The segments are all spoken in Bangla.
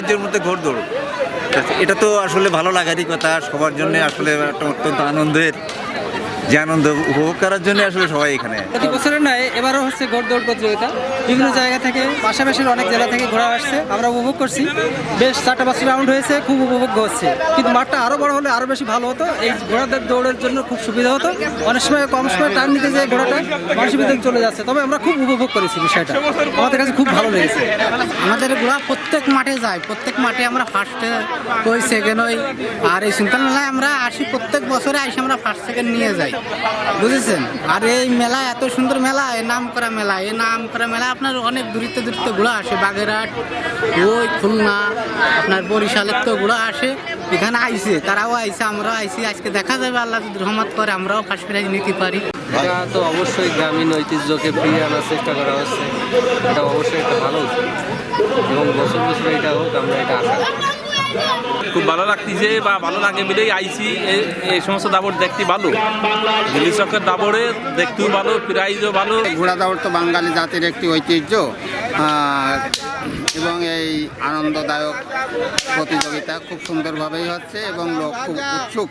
ঐতিহ্যের মধ্যে ঘোড়দৌড় এটা তো আসলে ভালো লাগারই কথা, সবার জন্য আসলে একটা অত্যন্ত আনন্দের যে আনন্দ উপভোগ করার জন্য আসলে সবাই এখানে। প্রতি বছরের নয় এবারও হচ্ছে ঘোড়দৌড় প্রতিযোগিতা। বিভিন্ন জায়গা থেকে পাশাপাশির অনেক জেলা থেকে ঘোরা আসছে আমরা উপভোগ করছি। বেশ চারটা পাঁচটা রাউন্ড হয়েছে খুব উপভোগ হচ্ছে। কিন্তু মাঠটা আরও বড় হলে আরও বেশি ভালো হতো। এই ঘোড়াদের দৌড়ের জন্য খুব সুবিধা হতো। অনেক সময় কম সময় টাইম নিতে যে ঘোড়াটা মানুষের ভিতরে চলে যাচ্ছে। তবে আমরা খুব উপভোগ করেছি বিষয়টা। আমাদের কাছে খুব ভালো লেগেছে। আমাদের ঘোড়া প্রত্যেক মাঠে যায়। প্রত্যেক মাঠে আমরা ফার্স্টে ওই সেকেন্ড ওই। আর এই সুলতান মেলায় আমরা আসি প্রত্যেক বছরে আসি আমরা ফার্স্ট সেকেন্ড নিয়ে যাই। বুঝেছেন? আর এই মেলা, এত সুন্দর মেলা এ নাম করা মেলা, এই নাম করা মেলা আপনার অনেক দূরিতে দূরিতে ঘোড়া আসে, বাগেরহাট, ওই খুলনা, আপনার বরিশালের তো ঘোড়া আসে, এখানে আইসে, তারাও আইসে, আমরাও আইছি আজকে দেখা যাবে, আল্লাহ যদি রহমত করে, আমরাও ফার্স্ট প্রাইজ নিতে পারি। এটা তো অবশ্যই গ্রামীণ ঐতিহ্যকে ফিরিয়ে আনার চেষ্টা করা হচ্ছে। এটা অবশ্যই একটা ভালো এবং বছর বছর এটা হোক, আমরা এটা আশা খুব ভালো লাগতেছে বা ভালো লাগে মিলেই আইসি এ- এই সমস্ত দাবর দেখতে ভালো। দিল্লি চকের দাবরে দেখতেও ভালো প্রাইজও ভালো। ঘোড়া দৌড় তো বাঙালি জাতির একটি ঐতিহ্য। আহ, এবং এই আনন্দদায়ক প্রতিযোগিতা খুব সুন্দরভাবেই হচ্ছে এবং লোক খুব উৎসুক।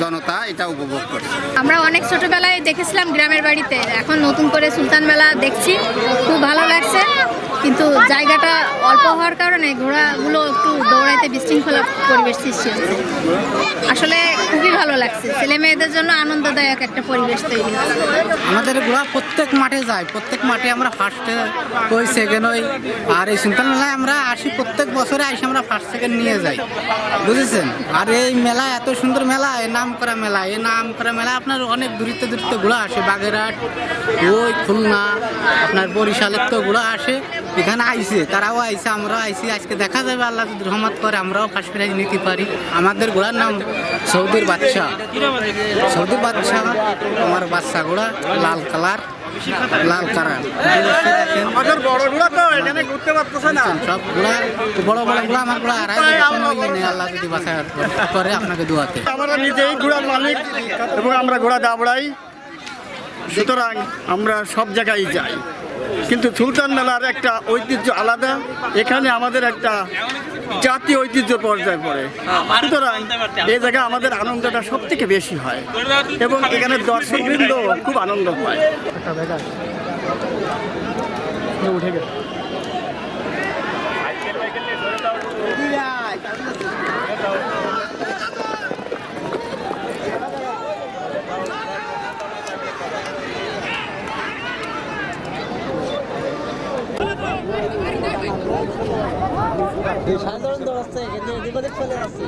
জনতা এটা উপভোগ করছে। আমরা অনেক ছোটবেলায় দেখেছিলাম গ্রামের বাড়িতে। এখন নতুন করে সুলতান মেলা দেখছি। খুব ভালো লাগছে। কিন্তু জায়গাটা অল্প হওয়ার কারণে ঘোড়াগুলো একটু দৌড়াইতে বিশৃঙ্খলা পরিবেশ সৃষ্টি হচ্ছে। আসলে খুবই ভালো লাগছে। ছেলে মেয়েদের জন্য আনন্দদায়ক একটা পরিবেশ তৈরি আমাদের ঘোড়া প্রত্যেক মাঠে যায়। প্রত্যেক মাঠে আমরা ফার্স্টে ওই সেকেন্ড ওই, আর এই সুলতান মেলায় আমরা আসি প্রত্যেক বছরে আসি আমরা ফার্স্ট সেকেন্ড নিয়ে যাই। বুঝেছেন? আর এই মেলা এত সুন্দর মেলা, এই নাম করা মেলা, এই নাম করা মেলা আপনার অনেক দূরিতে দূরিতে ঘোড়া আসে। বাগেরহাট, ওই খুলনা, আপনার বরিশালের তো ঘোড়া আসে। এখানে আইসে তারাও আইসে আমরাও আইছি। আজকে দেখা যাবে আল্লাহ যদি রহমত করে আমরাও ফার্স্ট প্রাইজ নিতে পারি। আমাদের ঘোড়ার নাম সৌদির বাচ্চা সৌদি বাচ্চা আমার বাচ্চা ঘোড়া লাল কালার লাল কালার। আমাদের বড় ঘোড়া তো এখানে ঘুরতে পারতেছে না। সব বড় বড় ঘোড়া আমার আল্লাহ যদি করে আপনাকে দোয়াতে। আমরা নিজেই ঘোড়ার মালিক এবং আমরা ঘোড়া দাবড়াই। সুতরাং আমরা সব জায়গায় যাই। কিন্তু সুলতান মেলার একটা ঐতিহ্য আলাদা, এখানে আমাদের একটা জাতীয় ঐতিহ্য পর্যায়ে পড়ে। সুতরাং এই জায়গায় আমাদের আনন্দটা সব থেকে বেশি হয় এবং এখানে দর্শকবৃন্দ খুব আনন্দ পায়। সাধারণ দৌড়াচ্ছে এখান থেকে বিপদে চলে যাচ্ছে